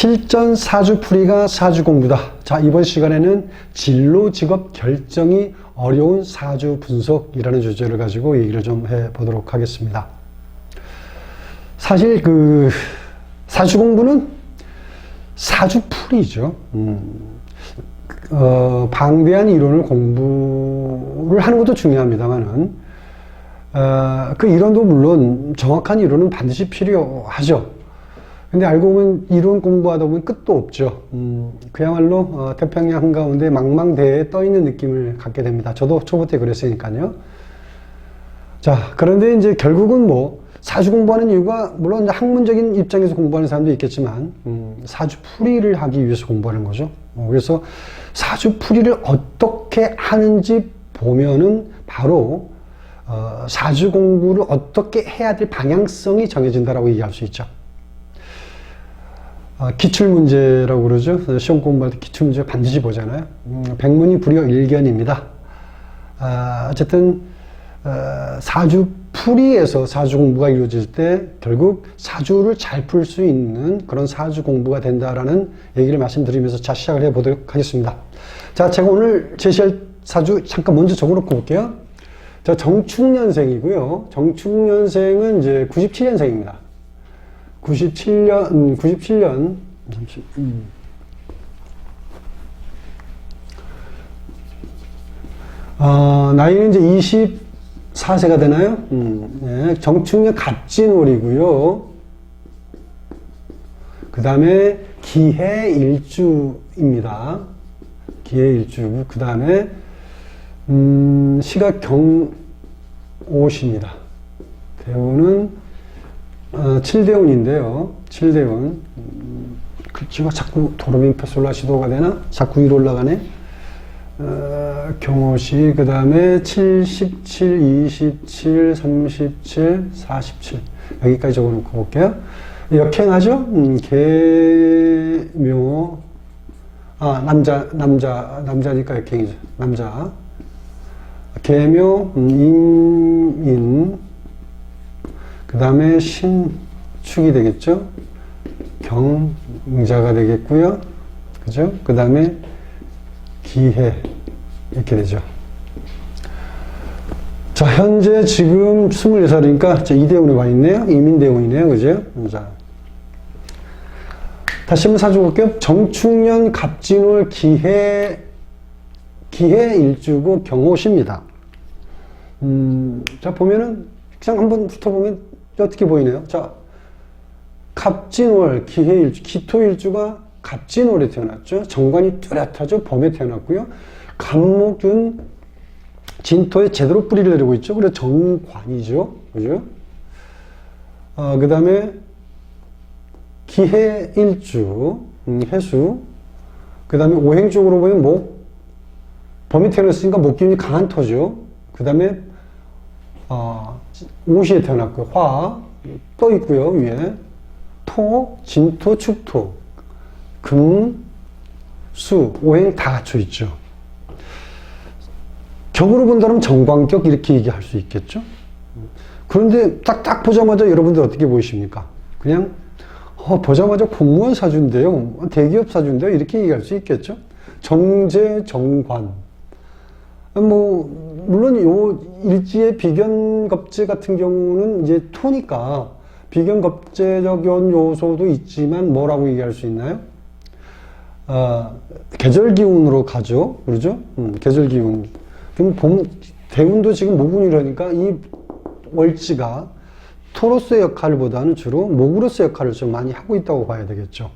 실전 사주풀이가 사주 공부다. 자, 이번 시간에는 진로 직업 결정이 어려운 사주 분석이라는 주제를 가지고 얘기를 좀 해보도록 하겠습니다. 사실 그 사주 공부는 사주풀이죠. 음, 어, 방대한 이론을 공부를 하는 것도 중요합니다만은 어, 그 이론도 물론 정확한 이론은 반드시 필요하죠. 근데 알고 보면 이론 공부하다 보면 끝도 없죠. 음, 그야말로 어, 태평양 한가운데 망망대해에 떠 있는 느낌을 갖게 됩니다. 저도 초보 때 그랬으니까요. 자, 그런데 이제 결국은 뭐 사주 공부하는 이유가 물론 학문적인 입장에서 공부하는 사람도 있겠지만 음, 사주 풀이를 하기 위해서 공부하는 거죠. 어, 그래서 사주 풀이를 어떻게 하는지 보면은 바로 어, 사주 공부를 어떻게 해야 될 방향성이 정해진다라고 얘기할 수 있죠. 아, 기출문제라고 그러죠. 시험 공부할 때 기출문제 반드시 보잖아요. 음, 백문이 불여 일견입니다. 아, 어쨌든 어, 사주 풀이에서 사주 공부가 이루어질 때 결국 사주를 잘 풀 수 있는 그런 사주 공부가 된다라는 얘기를 말씀드리면서 자 시작을 해보도록 하겠습니다. 자, 제가 오늘 제시할 사주 잠깐 먼저 적어놓고 볼게요. 자, 정축년생이고요. 정축년생은 이제 97년생입니다. 97년, 음, 97년, 잠시, 음. 어, 나이는 이제 24세가 되나요? 음, 네, 정축년 갑진월이고요. 그 다음에 기해일주입니다. 기해일주고, 그 다음에, 음, 시가 경오십니다. 대우는 어, 7대운인데요. 7대운. 음, 글씨가 자꾸 도로민패솔라 시도가 되나? 자꾸 위로 올라가네. 어, 경호시, 그 다음에 77, 27, 37, 47. 여기까지 적어 놓고 볼게요. 역행하죠? 음, 개묘. 아, 남자, 남자, 남자니까 역행이죠. 남자. 개묘, 음, 임인. 그 다음에 신축이 되겠죠? 경자가 되겠고요. 그죠? 그 다음에 기해. 이렇게 되죠. 자, 현재 지금 24살이니까 이대운에 와 있네요. 이민대운이네요. 그죠? 자. 다시 한번 사줘볼게요. 정축년 갑진월 기해, 기해 일주고 경호시입니다. 음, 자, 보면은, 그냥 한번 훑어보면 어떻게 보이네요? 자, 갑진월, 기해일주, 기토일주가 갑진월에 태어났죠. 정관이 뚜렷하죠. 범에 태어났고요. 간목은 진토에 제대로 뿌리를 내리고 있죠. 그래서 정관이죠. 그죠? 어, 그 다음에 기해일주, 음, 해수. 그 다음에 오행적으로 보면 목, 범에 태어났으니까 목기운이 강한 토죠. 그 다음에 어, 오시에 태어났고 화떠 있고요 위에 토, 진토, 축토, 금, 수, 오행 다 갖춰 있죠. 격으로 본다면 정광격 이렇게 얘기할 수 있겠죠. 그런데 딱 딱 보자마자 여러분들 어떻게 보이십니까? 그냥 어, 보자마자 공무원 사주인데요, 대기업 사주인데요 이렇게 얘기할 수 있겠죠. 정제, 정관. 뭐 물론 요 일지의 비견 겁제 같은 경우는 이제 토니까 비견 겁제적 요소도 있지만 뭐라고 얘기할 수 있나요? 아, 계절 기운으로 가죠. 그러죠? 음, 계절 기운. 그럼 봄, 대운도 지금 모군이라니까 이 월지가 토로스의 역할보다는 주로 목으로서의 역할을 좀 많이 하고 있다고 봐야 되겠죠.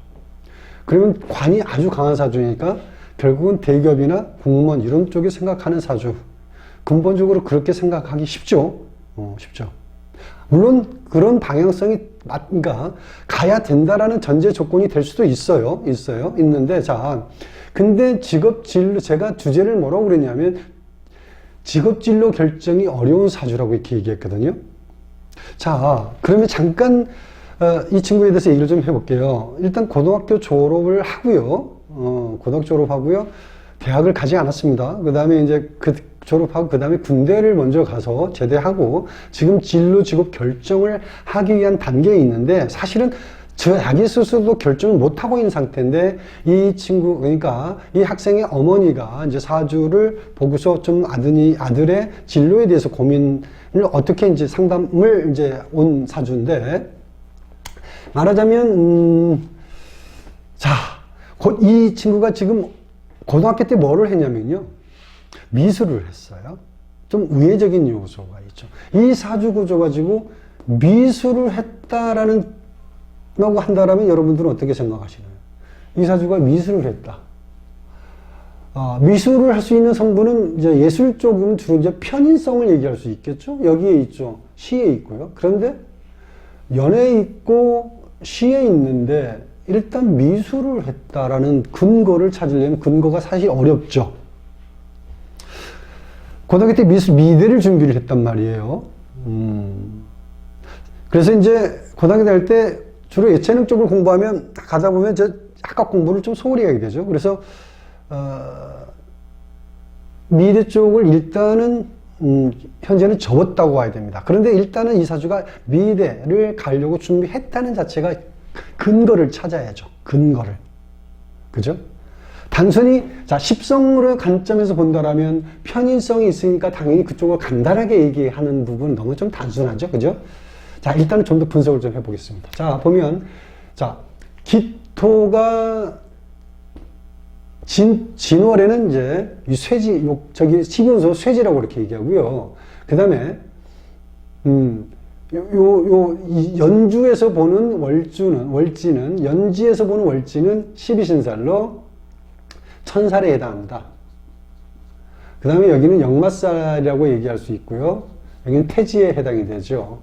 그러면 관이 아주 강한 사주니까 결국은 대기업이나 공무원 이런 쪽에 생각하는 사주. 근본적으로 그렇게 생각하기 쉽죠. 어, 쉽죠. 물론 그런 방향성이 맞가 가야 된다라는 전제 조건이 될 수도 있어요. 있어요. 있는데 자, 근데 직업 진로 제가 주제를 뭐라고 그랬냐면 직업 진로 결정이 어려운 사주라고 이렇게 얘기했거든요. 자, 그러면 잠깐 어, 이 친구에 대해서 얘기를 좀 해볼게요. 일단 고등학교 졸업을 하고요. 어, 고등학교 졸업하고요. 대학을 가지 않았습니다. 그 다음에 이제 그 졸업하고 그 다음에 군대를 먼저 가서 제대하고 지금 진로 직업 결정을 하기 위한 단계에 있는데 사실은 자기 스스로도 결정을 못 하고 있는 상태인데 이 친구 그러니까 이 학생의 어머니가 이제 사주를 보고서 좀 아들이 아들의 진로에 대해서 고민을 어떻게 이제 상담을 이제 온 사주인데 말하자면 음, 자, 곧 이 친구가 지금 고등학교 때 뭐를 했냐면요. 미술을 했어요. 좀 우회적인 요소가 있죠. 이 사주 구조 가지고 미술을 했다라는 라고 한다라면 여러분들은 어떻게 생각하시나요? 이 사주가 미술을 했다. 아, 미술을 할 수 있는 성분은 이제 예술 쪽은 주로 이제 편인성을 얘기할 수 있겠죠? 여기에 있죠. 시에 있고요. 그런데 연애에 있고 시에 있는데 일단 미술을 했다라는 근거를 찾으려면 근거가 사실 어렵죠. 고등학교 때 미술 미대를 준비를 했단 말이에요. 음. 그래서 이제 고등학교 다닐 때 주로 예체능 쪽을 공부하면 가다 보면 저 학과 공부를 좀 소홀히 하게 되죠. 그래서 어, 미대 쪽을 일단은 음, 현재는 접었다고 봐야 됩니다. 그런데 일단은 이 사주가 미대를 가려고 준비했다는 자체가 근거를 찾아야죠. 근거를. 그죠? 단순히 자 십성으로 관점에서 본다라면 편인성이 있으니까 당연히 그쪽을 간단하게 얘기하는 부분 너무 좀 단순하죠, 그죠? 자 일단은 좀 더 분석을 좀 해보겠습니다. 자 보면 자 기토가 진 진월에는 이제 이 쇠지 요 저기 시분소 쇠지라고 이렇게 얘기하고요. 그 다음에 음. 요, 요, 연주에서 보는 월주는, 월지는, 연지에서 보는 월지는 12신살로 천살에 해당합니다. 그 다음에 여기는 역마살이라고 얘기할 수 있고요. 여기는 태지에 해당이 되죠.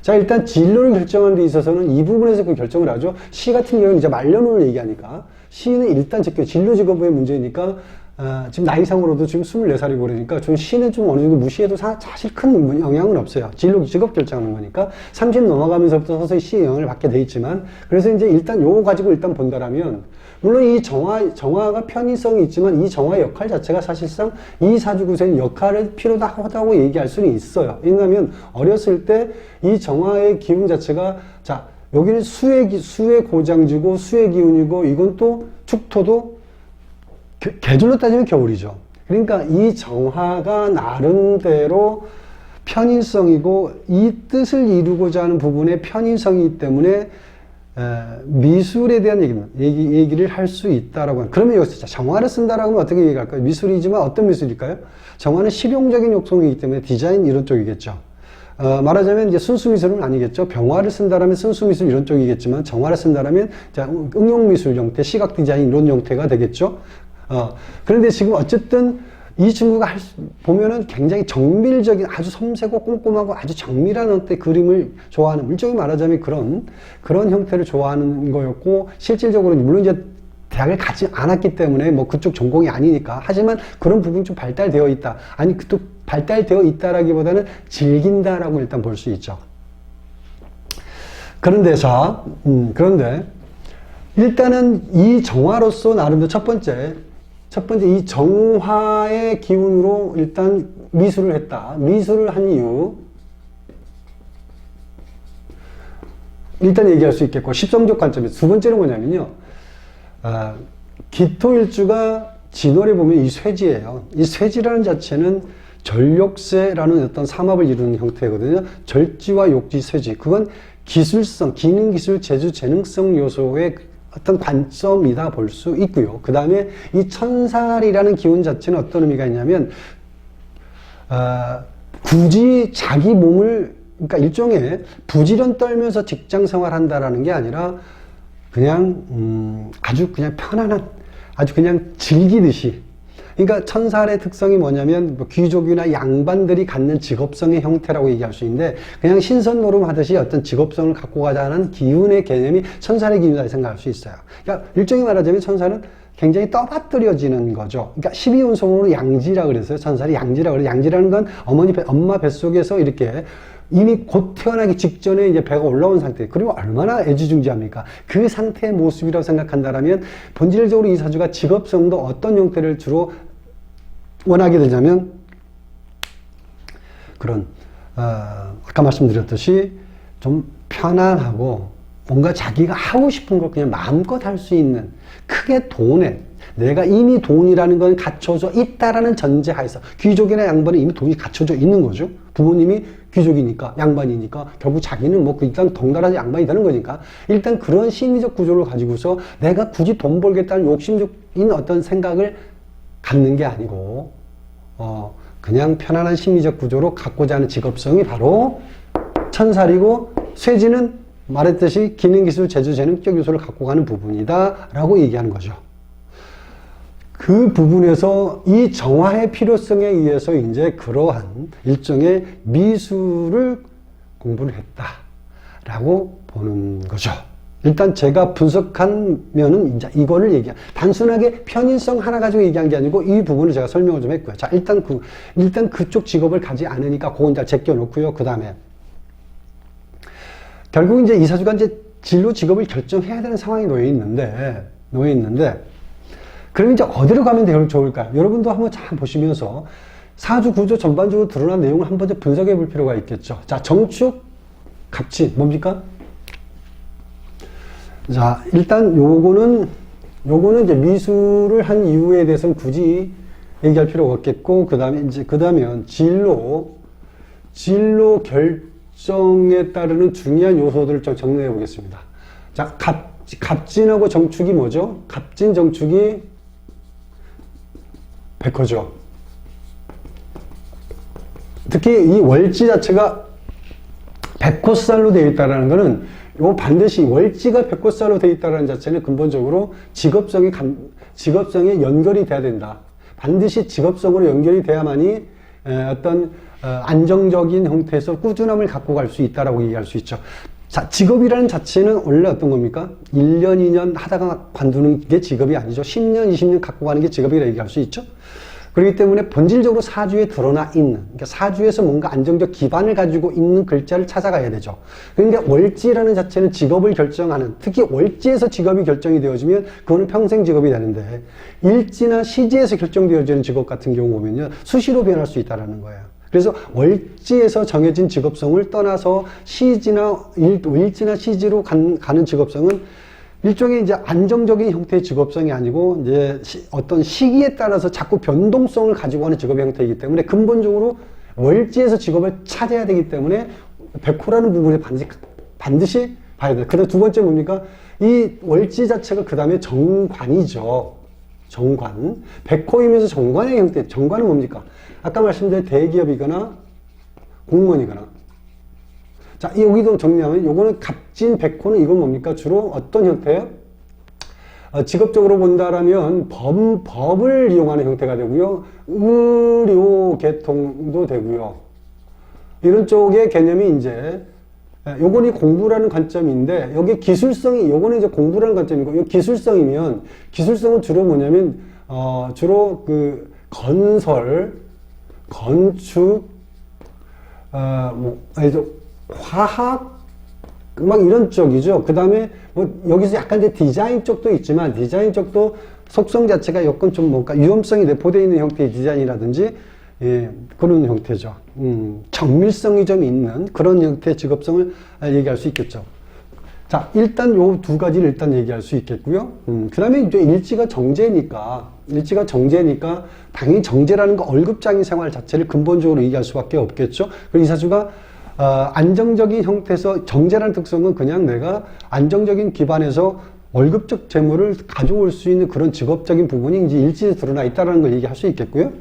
자, 일단 진로를 결정하는 데 있어서는 이 부분에서 그 결정을 하죠. 시 같은 경우는 이제 말년을 얘기하니까, 시는 일단 제껴 진로 직업의 문제니까, 아, 지금 나이상으로도 지금 24살이고 그러니까 좀 시는 좀 어느 정도 무시해도 사, 사실 큰 영향은 없어요. 진로 직업 결정하는 거니까 30 넘어가면서부터 서서히 시의 영향을 받게 돼 있지만 그래서 이제 일단 요거 가지고 일단 본다라면 물론 이 정화, 정화가 편의성이 있지만 이 정화의 역할 자체가 사실상 이 사주구세의 역할을 필요도 하다고 얘기할 수는 있어요. 왜냐하면 어렸을 때 이 정화의 기운 자체가 자, 여기는 수의, 기- 수의 고장지고 수의 기운이고 이건 또 축토도 겨- 계절로 따지면 겨울이죠. 그러니까 이 정화가 나름대로 편인성이고 이 뜻을 이루고자 하는 부분의 편인성이기 때문에 에, 미술에 대한 얘기는 얘기, 얘기 를 할 수 있다라고 하는 그러면 여기서 자, 정화를 쓴다라고 하면 어떻게 얘기할까요? 미술이지만 어떤 미술일까요? 정화는 실용적인 욕성이기 때문에 디자인 이런 쪽이겠죠. 어, 말하자면 이제 순수 미술은 아니겠죠. 병화를 쓴다라면 순수 미술 이런 쪽이겠지만 정화를 쓴다라면 자, 응용 미술 형태, 시각 디자인 이런 형태가 되겠죠. 어, 그런데 지금 어쨌든 이 친구가 할 수- 보면은 굉장히 정밀적인 아주 섬세고 꼼꼼하고 아주 정밀한 형태 그림을 좋아하는 일종의 말하자면 그런 그런 형태를 좋아하는 거였고 실질적으로 물론 이제 대학을 가지 않았기 때문에 뭐 그쪽 전공이 아니니까. 하지만 그런 부분이 좀 발달되어 있다. 아니 그또 발달되어 있다라기보다는 즐긴다라고 일단 볼 수 있죠. 그런데 자 음, 그런데 일단은 이 정화로서 나름대로 첫 번째, 첫 번째 이 정화의 기운으로 일단 미술을 했다. 미술을 한 이유. 일단 얘기할 수 있겠고, 십성적 관점에서. 두 번째는 뭐냐면요. 아, 기토일주가 진월에 보면 이 쇠지예요. 이 쇠지라는 자체는 절욕세라는 어떤 삼합을 이루는 형태거든요. 절지와 욕지, 쇠지. 그건 기술성, 기능 기술, 재주, 재능성 요소의 어떤 관점이다 볼 수 있고요. 그 다음에 이 천살이라는 기운 자체는 어떤 의미가 있냐면, 아, 굳이 자기 몸을, 그러니까 일종의 부지런 떨면서 직장 생활한다라는 게 아니라 그냥, 음, 아주 그냥 편안한, 아주 그냥 즐기듯이. 그러니까 천살의 특성이 뭐냐면 뭐 귀족이나 양반들이 갖는 직업성의 형태라고 얘기할 수 있는데 그냥 신선 노름하듯이 어떤 직업성을 갖고 가자는 기운의 개념이 천살의 기운이라 생각할 수 있어요. 그러니까 일종의 말하자면 천살은 굉장히 떠받들여지는 거죠. 그러니까 12운송으로 양지라 그랬어요. 천살이 양지라 그래요. 양지라는 건 어머니, 배- 엄마 뱃속에서 이렇게 이미 곧 태어나기 직전에 이제 배가 올라온 상태. 그리고 얼마나 애지중지합니까? 그 상태의 모습이라고 생각한다라면 본질적으로 이 사주가 직업성도 어떤 형태를 주로 원하게 되냐면 그런 어, 아까 말씀드렸듯이 좀 편안하고 뭔가 자기가 하고 싶은 걸 그냥 마음껏 할 수 있는 크게 돈에 내가 이미 돈이라는 건 갖춰져 있다라는 전제하에서 귀족이나 양반은 이미 돈이 갖춰져 있는 거죠. 부모님이 귀족이니까 양반이니까 결국 자기는 뭐 일단 덩달아 양반이 되는 거니까 일단 그런 심리적 구조를 가지고서 내가 굳이 돈 벌겠다는 욕심적인 어떤 생각을 갖는 게 아니고 어 그냥 편안한 심리적 구조로 갖고자 하는 직업성이 바로 천살이고 쇠지는 말했듯이 기능, 기술, 제주, 재능적 요소를 갖고 가는 부분이다 라고 얘기하는 거죠. 그 부분에서 이 정화의 필요성에 의해서 이제 그러한 일종의 미술을 공부를 했다 라고 보는 거죠. 일단 제가 분석하면은 이제 이거를 얘기한 단순하게 편인성 하나 가지고 얘기한 게 아니고 이 부분을 제가 설명을 좀 했고요. 자, 일단 그 일단 그쪽 직업을 가지 않으니까 그건 다 제껴 놓고요. 그 다음에 결국 이제 이사주가 이제 진로 직업을 결정해야 되는 상황이 놓여 있는데 놓여 있는데 그럼 이제 어디로 가면 되- 좋을까요? 여러분도 한번 잘 보시면서 사주 구조 전반적으로 드러난 내용을 한번 좀 분석해 볼 필요가 있겠죠. 자, 정축, 갑진, 뭡니까? 자, 일단 요거는, 요거는 이제 미술을 한 이유에 대해서는 굳이 얘기할 필요가 없겠고, 그 다음에 이제, 그 다음에 진로, 진로 결정에 따르는 중요한 요소들을 좀 정리해 보겠습니다. 자, 갑, 갑진하고 정축이 뭐죠? 갑진, 정축이 백호죠. 특히 이 월지 자체가 백호살로 되어 있다는 것은 요 반드시 월지가 백호살로 되어 있다는 자체는 근본적으로 직업성이 감, 직업성에 연결이 돼야 된다. 반드시 직업성으로 연결이 돼야만이 에, 어떤 어, 안정적인 형태에서 꾸준함을 갖고 갈 수 있다라고 얘기할 수 있죠. 자, 직업이라는 자체는 원래 어떤 겁니까? 1년, 2년 하다가 관두는 게 직업이 아니죠. 10년, 20년 갖고 가는 게 직업이라고 얘기할 수 있죠. 그렇기 때문에 본질적으로 사주에 드러나 있는, 그러니까 사주에서 뭔가 안정적 기반을 가지고 있는 글자를 찾아가야 되죠. 그러니까 월지라는 자체는 직업을 결정하는, 특히 월지에서 직업이 결정이 되어지면 그거는 평생 직업이 되는데, 일지나 시지에서 결정되어지는 직업 같은 경우 보면요, 수시로 변할 수 있다는 거예요. 그래서 월지에서 정해진 직업성을 떠나서 시지나 일, 일지나 시지로 간- 가는 직업성은 일종의 이제 안정적인 형태의 직업성이 아니고 이제 시- 어떤 시기에 따라서 자꾸 변동성을 가지고 하는 직업의 형태이기 때문에 근본적으로 월지에서 직업을 찾아야 되기 때문에 백호라는 부분에 반드시, 반드시 봐야 돼요. 그다음 두 번째 뭡니까? 이 월지 자체가 그 다음에 정관이죠. 정관. 백호이면서 정관의 형태. 정관은 뭡니까? 아까 말씀드린 대기업이거나 공무원이거나 자, 이 여기도 정리하면 요거는 갑 진 백호는 이건 뭡니까? 주로 어떤 형태예요? 어, 직업적으로 본다라면 법, 법을 이용하는 형태가 되고요. 의료 계통도 되고요. 이런 쪽의 개념이 이제 예, 요건이 공부라는 관점인데 여기 기술성이 요거는 이제 공부라는 관점이고 요 기술성이면 기술성은 주로 뭐냐면 어 주로 그 건설, 건축, 어 뭐 화학 막 이런 쪽이죠. 그 다음에 뭐 여기서 약간 이제 디자인 쪽도 있지만 디자인 쪽도 속성 자체가 조금 좀 뭔가 위험성이 내포되어 있는 형태의 디자인이라든지 예, 그런 형태죠. 음, 정밀성이 좀 있는 그런 형태의 직업성을 얘기할 수 있겠죠. 자, 일단 요 두 가지를 일단 얘기할 수 있겠고요. 음, 그 다음에 이제 일지가 정제니까, 일지가 정제니까, 당연히 정제라는 거 월급장인 생활 자체를 근본적으로 얘기할 수 밖에 없겠죠. 그리고 이 사주가, 어, 안정적인 형태에서 정제라는 특성은 그냥 내가 안정적인 기반에서 월급적 재물을 가져올 수 있는 그런 직업적인 부분이 이제 일지에 드러나 있다는 걸 얘기할 수 있겠고요.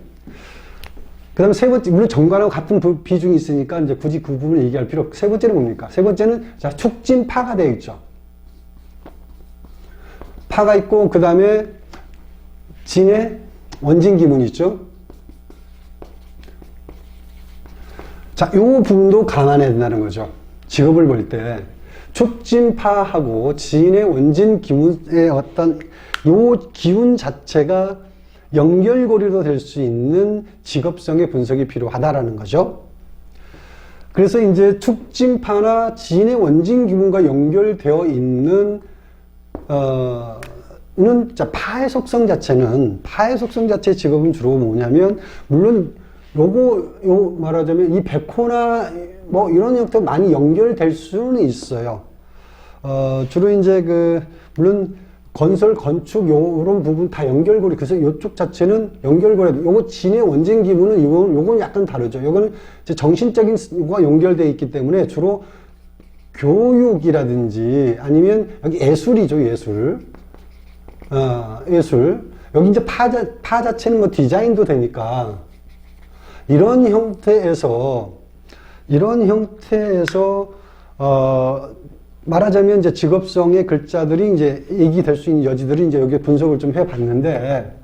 그 다음에 세 번째, 물론 정관하고 같은 부- 비중이 있으니까 이제 굳이 그 부분을 얘기할 필요 없고, 세 번째는 뭡니까? 세 번째는, 자, 축진 파가 되어 있죠. 파가 있고, 그 다음에 진의 원진 기문이 있죠. 자, 요 부분도 감안해야 된다는 거죠. 직업을 볼 때. 축진파하고 진의 원진 기문의 어떤 요 기운 자체가 연결고리로 될 수 있는 직업성의 분석이 필요하다라는 거죠. 그래서 이제 축진파나 진의 원진 기문과 연결되어 있는 어, 는 자, 파의 속성 자체는 파의 속성 자체의 직업은 주로 뭐냐면 물론 요거 요 말하자면 이 백호나 뭐 이런 형태 많이 연결될 수는 있어요. 어, 주로 이제 그, 물론 건설, 건축, 요런 부분 다 연결고리. 그래서 요쪽 자체는 연결고리. 요거 진의 원진 기분은 요건, 요건 약간 다르죠. 요거는 이제 정신적인 거와 연결되어 있기 때문에 주로 교육이라든지 아니면 여기 예술이죠, 예술. 어, 예술. 여기 이제 파, 자, 파 자체는 뭐 디자인도 되니까 이런 형태에서 이런 형태에서 어, 말하자면 이제 직업성의 글자들이 이제 얘기 될 수 있는 여지들이 이제 여기 분석을 좀 해봤는데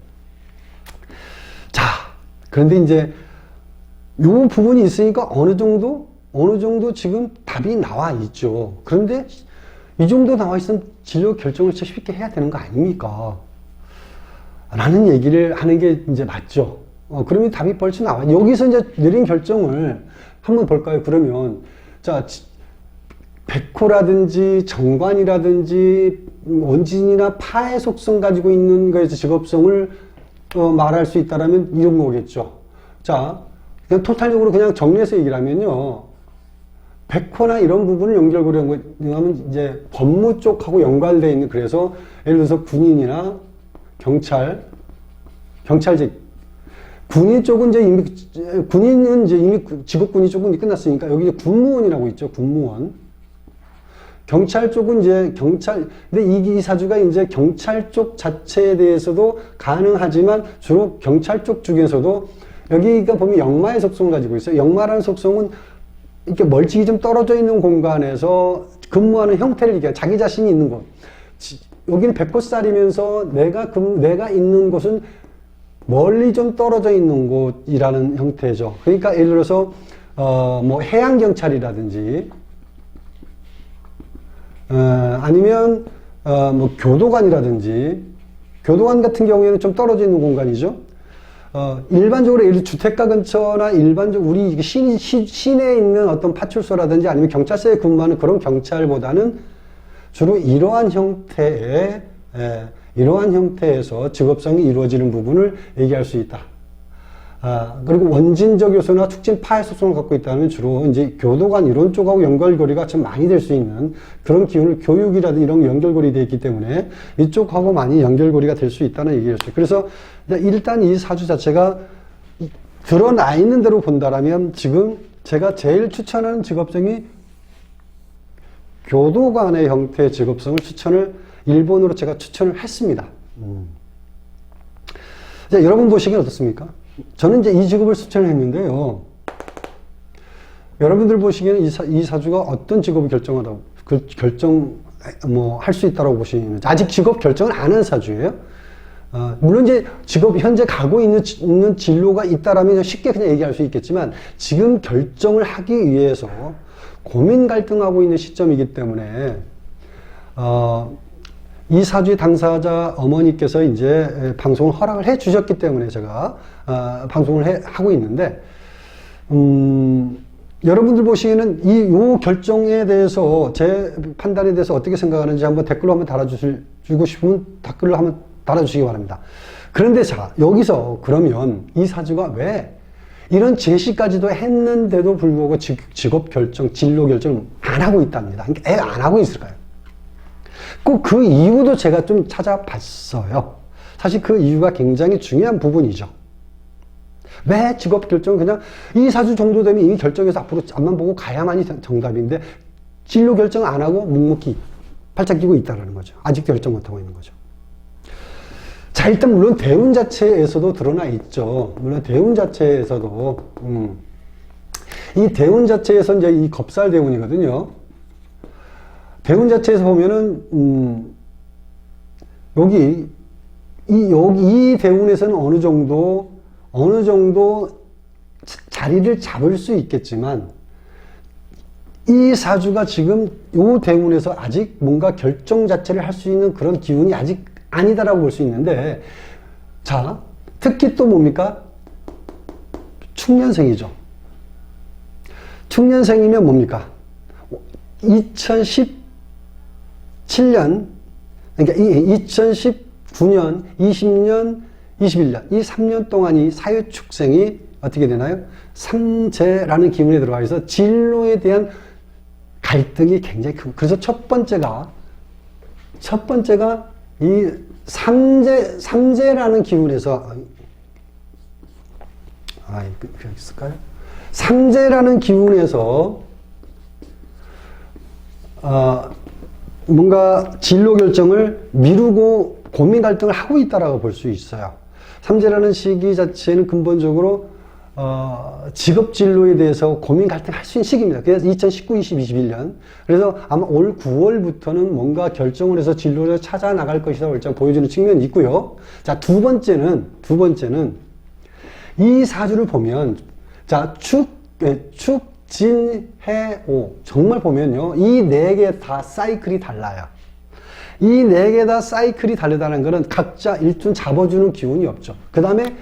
자 그런데 이제 요 부분이 있으니까 어느 정도 어느 정도 지금 답이 나와 있죠. 그런데 이 정도 나와 있으면 진로 결정을 쉽게 해야 되는 거 아닙니까? 라는 얘기를 하는 게 이제 맞죠. 어, 그러면 답이 벌써 나와. 여기서 이제 내린 결정을 한번 볼까요? 그러면, 자, 지- 백호라든지 정관이라든지 원진이나 파의 속성 가지고 있는 거에서 직업성을 어, 말할 수 있다라면 이런 거겠죠. 자, 그냥 토탈적으로 그냥 정리해서 얘기를 하면요. 백호나 이런 부분을 연결고리하면 이제 법무 쪽하고 연관되어 있는 그래서 예를 들어서 군인이나 경찰, 경찰직 군인 쪽은 이제 이미 군인은 이제 이미 직업군이 쪽은 끝났으니까 여기 이제 군무원이라고 있죠 군무원. 경찰 쪽은 이제 경찰 근데 이, 이 사주가 이제 경찰 쪽 자체에 대해서도 가능하지만 주로 경찰 쪽 중에서도 여기가 보면 역마의 속성을 가지고 있어요. 역마라는 속성은 이렇게 멀찍이 좀 떨어져 있는 공간에서 근무하는 형태를 얘기해 자기 자신이 있는 곳. 지- 여기는 백호살이면서 내가 근 내가 있는 곳은 멀리 좀 떨어져 있는 곳이라는 형태죠. 그러니까 예를 들어서 어, 뭐 해양 경찰이라든지 어, 아니면 어, 뭐 교도관이라든지 교도관 같은 경우에는 좀 떨어져 있는 공간이죠. 어, 일반적으로 예를 주택가 근처나 일반적 우리 시, 시, 시내에 있는 어떤 파출소라든지 아니면 경찰서에 근무하는 그런 경찰보다는 주로 이러한 형태의 예, 이러한 형태에서 직업성이 이루어지는 부분을 얘기할 수 있다. 아, 그리고 원진적 요소나 축진 파의 속성을 갖고 있다면 주로 이제 교도관 이런 쪽하고 연결고리가 좀 많이 될 수 있는 그런 기운을 교육이라든 이런 연결고리 되어 있기 때문에 이쪽하고 많이 연결고리가 될 수 있다는 얘기였어요. 그래서 일단 이 사주 자체가 이- 드러나 있는 대로 본다라면 지금 제가 제일 추천하는 직업성이 교도관의 형태의 직업성을 추천을 일본으로 제가 추천을 했습니다. 음. 자, 여러분 보시기엔 어떻습니까? 저는 이제 이 직업을 추천을 했는데요. 여러분들 보시기에는 이, 사, 이 사주가 어떤 직업을 결정하라고, 그, 결정, 뭐, 할 수 있다고 보시는지. 아직 직업 결정을 안 한 사주예요. 어, 물론 이제 직업, 현재 가고 있는, 지- 있는 진로가 있다라면 쉽게 그냥 얘기할 수 있겠지만, 지금 결정을 하기 위해서 고민 갈등하고 있는 시점이기 때문에, 어, 이 사주의 당사자 어머니께서 이제 에, 방송을 허락을 해 주셨기 때문에 제가 어, 방송을 해, 하고 있는데 음, 여러분들 보시기에는 이 요 결정에 대해서 제 판단에 대해서 어떻게 생각하는지 한번 댓글로 한번 달아주시고 싶으면 댓글로 한번 달아주시기 바랍니다. 그런데 자 여기서 그러면 이 사주가 왜 이런 제시까지도 했는데도 불구하고 직, 직업 결정, 진로 결정을 안 하고 있답니다. 그러니까 애안 하고 있을까요? 꼭 그 이유도 제가 좀 찾아봤어요. 사실 그 이유가 굉장히 중요한 부분이죠. 왜 직업 결정 그냥 이 사주 정도 되면 이미 결정해서 앞으로 앞만 보고 가야만이 정- 정답인데 진로 결정 안 하고 묵묵히 팔짝 끼고 있다는 거죠. 아직 결정 못 하고 있는 거죠. 자 일단 물론 대운 자체에서도 드러나 있죠. 물론 대운 자체에서도 음. 이 대운 자체에서 이제 이 겁살 대운이거든요. 대운 자체에서 보면은 음, 여기 이 여기 이 대운에서는 어느 정도 어느 정도 자- 자리를 잡을 수 있겠지만 이 사주가 지금 요 대운에서 아직 뭔가 결정 자체를 할 수 있는 그런 기운이 아직 아니다라고 볼 수 있는데 자 특히 또 뭡니까 축년생이죠. 축년생이면 뭡니까 2010 7년, 그러니까 이 2019년, 20년, 21년, 이 3년 동안 이 사유축생이 어떻게 되나요? 삼재라는 기운에 들어가 있어 진로에 대한 갈등이 굉장히 큰. 그래서 첫 번째가 첫 번째가 이 삼재 삼재라는 기운에서 아, 여기 있을까요? 삼재라는 기운에서 어, 뭔가 진로 결정을 미루고 고민 갈등을 하고 있다라고 볼 수 있어요. 삼재라는 시기 자체는 근본적으로 어, 직업 진로에 대해서 고민 갈등 할 수 있는 시기입니다. 그래서 2019, 20, 21년. 그래서 아마 올 9월부터는 뭔가 결정을 해서 진로를 찾아 나갈 것이다. 일단 보여주는 측면이 있고요. 자, 두 번째는, 두 번째는 이 사주를 보면, 자, 축, 예, 축, 진, 해, 오. 정말 보면요. 이 네 개 다 사이클이 달라요. 이 네 개 다 사이클이 다르다는 것은 각자 일준 잡아주는 기운이 없죠. 그 다음에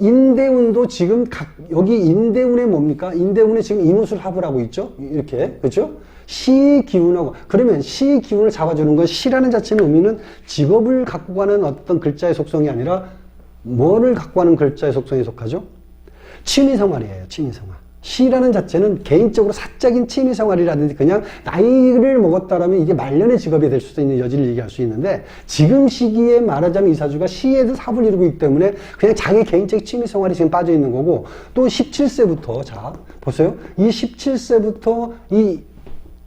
인대운도 지금 각, 여기 인대운에 뭡니까? 인대운에 지금 인우술 합을 하고 있죠? 이렇게. 그죠? 시 기운하고. 그러면 시 기운을 잡아주는 건 시라는 자체는 의미는 직업을 갖고 가는 어떤 글자의 속성이 아니라 뭐를 갖고 가는 글자의 속성에 속하죠? 취미생활이에요, 취미생활. 시라는 자체는 개인적으로 사적인 취미 생활이라든지 그냥 나이를 먹었다라면 이게 말년의 직업이 될 수도 있는 여지를 얘기할 수 있는데 지금 시기에 말하자면 이 사주가 시에도 삽을 이루고 있기 때문에 그냥 자기 개인적 취미 생활이 지금 빠져 있는 거고 또 17세부터 자 보세요. 이 17세부터 이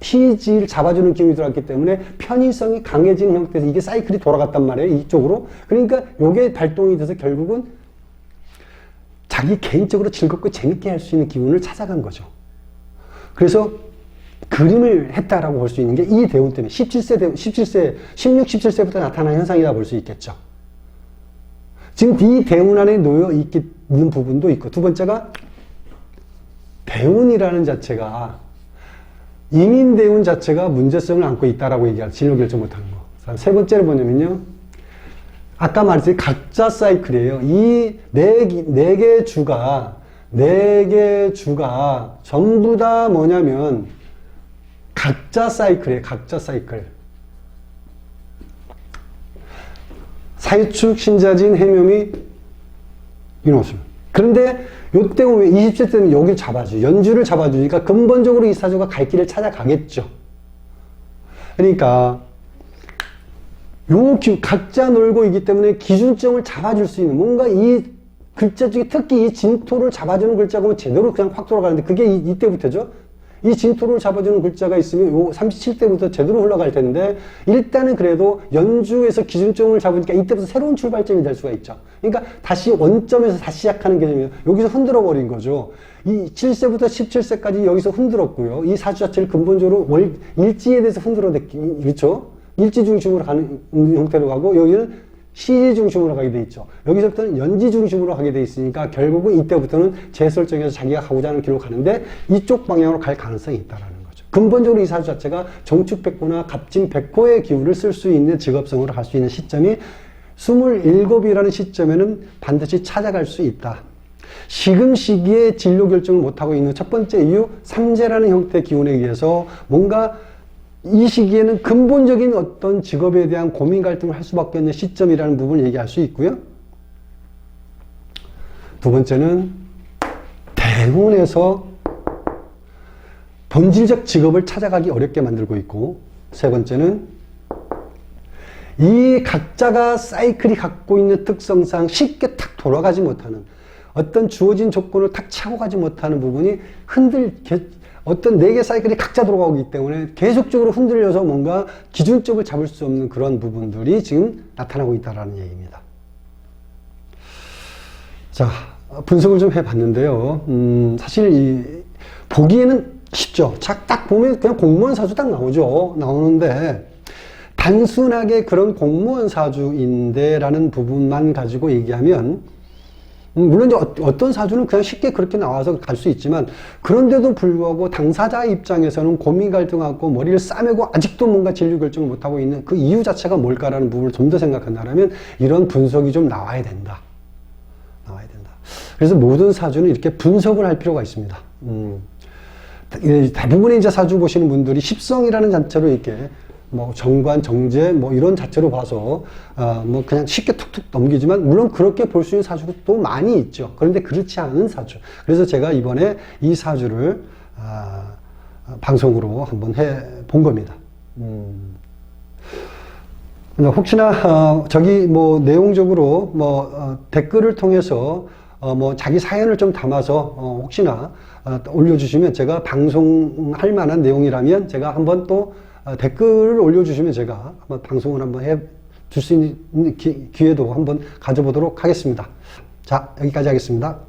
시지를 잡아주는 기운이 들어왔기 때문에 편의성이 강해진 형태에서 이게 사이클이 돌아갔단 말이에요 이쪽으로. 그러니까 요게 발동이 돼서 결국은 자기 개인적으로 즐겁고 재밌게 할 수 있는 기운을 찾아간 거죠. 그래서 그림을 했다라고 볼 수 있는 게 이 대운 때문에 17세 대운, 17세, 16, 17세부터 나타난 현상이라 볼 수 있겠죠. 지금 이 대운 안에 놓여 있는 부분도 있고, 두 번째가 대운이라는 자체가 이민 대운 자체가 문제성을 안고 있다라고 얘기할 진로 결정 못하는 거. 세 번째는 뭐냐면요. 아까 말했듯이 각자 사이클이에요. 이 네, 네개 주가, 네 개 주가 전부 다 뭐냐면 각자 사이클이에요. 각자 사이클. 사유축, 신자진, 해묘미, 인호술. 그런데 요때 오면 20세 때는 여기를 잡아줘. 연주를 잡아주니까 근본적으로 이 사주가 갈 길을 찾아가겠죠. 그러니까 요 기, 각자 놀고 있기 때문에 기준점을 잡아줄 수 있는 뭔가 이 글자 중에 특히 이 진토를 잡아주는 글자가 면 제대로 그냥 확 돌아가는데 그게 이, 이때부터죠. 이 진토를 잡아주는 글자가 있으면 요 37대부터 제대로 흘러갈 텐데 일단은 그래도 연주에서 기준점을 잡으니까 이때부터 새로운 출발점이 될 수가 있죠. 그러니까 다시 원점에서 다시 시작하는 개념이에요. 여기서 흔들어 버린 거죠. 이 7세부터 17세까지 여기서 흔들었고요. 이 사주 자체를 근본적으로 월, 일지에 대해서 흔들어 댔기, 그렇죠? 일지 중심으로 가는 형태로 가고 여기는 시지 중심으로 가게 돼 있죠. 여기서부터는 연지 중심으로 가게 돼 있으니까 결국은 이때부터는 재설정해서 자기가 가고자 하는 길로 가는데 이쪽 방향으로 갈 가능성이 있다라는 거죠. 근본적으로 이 사주 자체가 정축 백호나 갑진 백호의 기운을 쓸 수 있는 직업성으로 할수 있는 시점이 27이라는 시점에는 반드시 찾아갈 수 있다. 지금 시기에 진로 결정을 못하고 있는 첫 번째 이유, 삼재라는 형태의 기운에 의해서 뭔가 이 시기에는 근본적인 어떤 직업에 대한 고민 갈등을 할 수밖에 없는 시점이라는 부분을 얘기할 수 있고요. 두 번째는 대운에서 본질적 직업을 찾아가기 어렵게 만들고 있고, 세 번째는 이 각자가 사이클이 갖고 있는 특성상 쉽게 탁 돌아가지 못하는 어떤 주어진 조건을 탁 차고 가지 못하는 부분이 흔들, 어떤 네 개 사이클이 각자 돌아가기 때문에 계속적으로 흔들려서 뭔가 기준점을 잡을 수 없는 그런 부분들이 지금 나타나고 있다는 얘기입니다. 자, 분석을 좀 해봤는데요. 음, 사실 이, 보기에는 쉽죠. 딱 보면 그냥 공무원 사주 딱 나오죠. 나오는데, 단순하게 그런 공무원 사주인데라는 부분만 가지고 얘기하면, 음, 물론 이제 어, 떤 사주는 그냥 쉽게 그렇게 나와서 갈 수 있지만 그런데도 불구하고 당사자 입장에서는 고민 갈등하고 머리를 싸매고 아직도 뭔가 진료 결정을 못하고 있는 그 이유 자체가 뭘까라는 부분을 좀 더 생각한다면 이런 분석이 좀 나와야 된다. 나와야 된다. 그래서 모든 사주는 이렇게 분석을 할 필요가 있습니다. 음, 대부분의 이제 사주 보시는 분들이 십성이라는 자체로 이렇게 뭐 정관, 정제 뭐 이런 자체로 봐서 어 뭐 그냥 쉽게 툭툭 넘기지만 물론 그렇게 볼 수 있는 사주도 많이 있죠. 그런데 그렇지 않은 사주. 그래서 제가 이번에 이 사주를 아, 어, 방송으로 한번 해 본 겁니다. 음. 혹시나 어, 저기 뭐 내용적으로 뭐 어, 댓글을 통해서 어, 뭐 자기 사연을 좀 담아서 어, 혹시나 어, 올려주시면 제가 방송할 만한 내용이라면 제가 한번 또 어, 댓글을 올려주시면 제가 한번 방송을 한번 해 줄 수 있는 기, 기회도 한번 가져보도록 하겠습니다. 자 여기까지 하겠습니다.